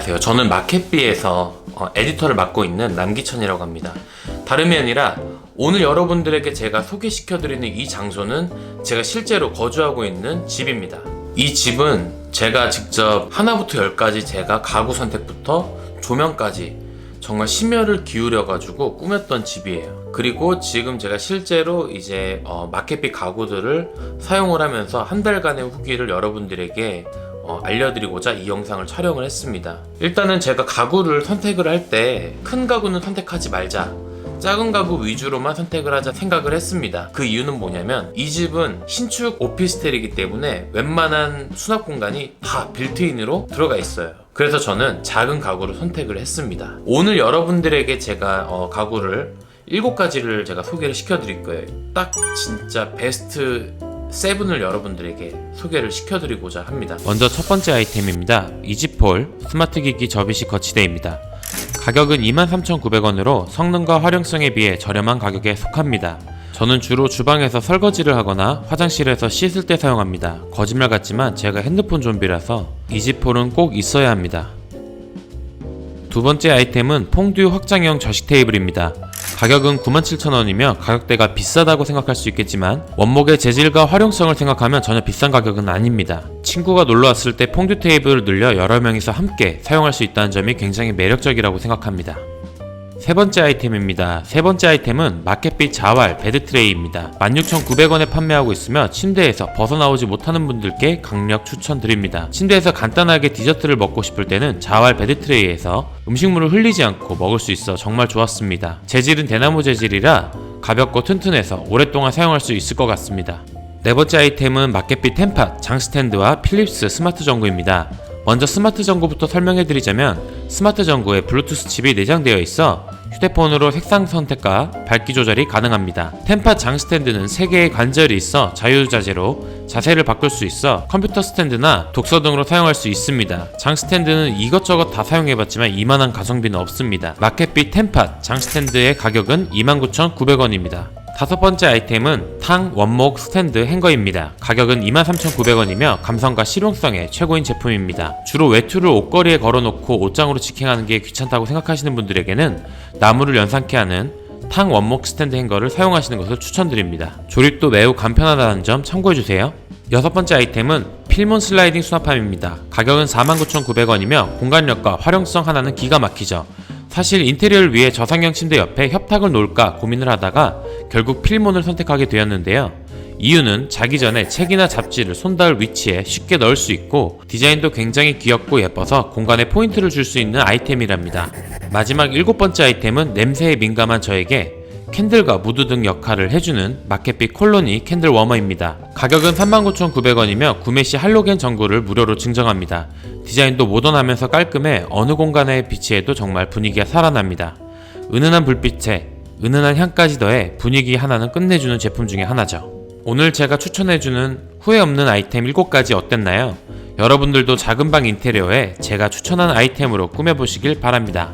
저는 마켓비에서 어, 에디터를 맡고 있는 남기천이라고 합니다. 다름이 아니라 오늘 여러분들에게 제가 소개시켜드리는 이 장소는 제가 실제로 거주하고 있는 집입니다. 이 집은 제가 직접 하나부터 열까지 제가 가구 선택부터 조명까지 정말 심혈을 기울여가지고 꾸몄던 집이에요. 그리고 지금 제가 실제로 이제 어, 마켓비 가구들을 사용을 하면서 한 달간의 후기를 여러분들에게 어, 알려드리고자 이 영상을 촬영을 했습니다. 일단은 제가 가구를 선택을 할 때 큰 가구는 선택하지 말자. 작은 가구 위주로만 선택을 하자 생각을 했습니다. 그 이유는 뭐냐면 이 집은 신축 오피스텔이기 때문에 웬만한 수납 공간이 다 빌트인으로 들어가 있어요. 그래서 저는 작은 가구를 선택을 했습니다. 오늘 여러분들에게 제가 어, 가구를 7가지를 제가 소개를 시켜드릴 거예요. 딱 진짜 베스트 세븐을 여러분들에게 소개를 시켜드리고자 합니다. 먼저 첫 번째 아이템입니다. 이지폴 스마트 기기 접이식 거치대입니다. 가격은 23,900원으로 성능과 활용성에 비해 저렴한 가격에 속합니다. 저는 주로 주방에서 설거지를 하거나 화장실에서 씻을 때 사용합니다. 거짓말 같지만 제가 핸드폰 좀비라서 이지폴은 꼭 있어야 합니다. 두 번째 아이템은 퐁듀 확장형 저식 테이블입니다. 가격은 97,000원이며 가격대가 비싸다고 생각할 수 있겠지만 원목의 재질과 활용성을 생각하면 전혀 비싼 가격은 아닙니다. 친구가 놀러 왔을 때 퐁듀 테이블을 늘려 여러 명이서 함께 사용할 수 있다는 점이 굉장히 매력적이라고 생각합니다. 세 번째 아이템입니다. 세 번째 아이템은 마켓빛 자활 베드 트레이입니다. 16,900원에 판매하고 있으며 침대에서 벗어나오지 못하는 분들께 강력 추천드립니다. 침대에서 간단하게 디저트를 먹고 싶을 때는 자활 베드 트레이에서 음식물을 흘리지 않고 먹을 수 있어 정말 좋았습니다. 재질은 대나무 재질이라 가볍고 튼튼해서 오랫동안 사용할 수 있을 것 같습니다. 네 번째 아이템은 마켓빛 템팟 장스탠드와 필립스 스마트 전구입니다. 먼저 스마트 전구부터 설명해드리자면 스마트 전구에 블루투스 칩이 내장되어 있어 휴대폰으로 색상 선택과 밝기 조절이 가능합니다. 템팟 장 스탠드는 3개의 관절이 있어 자유자재로 자세를 바꿀 수 있어 컴퓨터 스탠드나 독서 등으로 사용할 수 있습니다. 장 스탠드는 이것저것 다 사용해봤지만 이만한 가성비는 없습니다. 마켓빛 템팟 장 스탠드의 가격은 29,900원입니다. 다섯 번째 아이템은 탕 원목 스탠드 행거입니다. 가격은 23,900원이며 감성과 실용성에 최고인 제품입니다. 주로 외투를 옷걸이에 걸어놓고 옷장으로 직행하는 게 귀찮다고 생각하시는 분들에게는 나무를 연상케 하는 탕 원목 스탠드 행거를 사용하시는 것을 추천드립니다. 조립도 매우 간편하다는 점 참고해주세요. 여섯 번째 아이템은 필몬 슬라이딩 수납함입니다. 가격은 49,900원이며 공간력과 활용성 하나는 기가 막히죠. 사실 인테리어를 위해 저상형 침대 옆에 협탁을 놓을까 고민을 하다가 결국 필몬을 선택하게 되었는데요. 이유는 자기 전에 책이나 잡지를 손 닿을 위치에 쉽게 넣을 수 있고 디자인도 굉장히 귀엽고 예뻐서 공간에 포인트를 줄 수 있는 아이템이랍니다. 마지막 일곱 번째 아이템은 냄새에 민감한 저에게 캔들과 무드 등 역할을 해주는 마켓빛 콜로니 캔들 워머입니다. 가격은 39,900원이며 구매 시 할로겐 전구를 무료로 증정합니다. 디자인도 모던하면서 깔끔해 어느 공간에 비치해도 정말 분위기가 살아납니다. 은은한 불빛에 은은한 향까지 더해 분위기 하나는 끝내주는 제품 중에 하나죠. 오늘 제가 추천해주는 후회 없는 아이템 7가지 어땠나요? 여러분들도 작은 방 인테리어에 제가 추천한 아이템으로 꾸며보시길 바랍니다.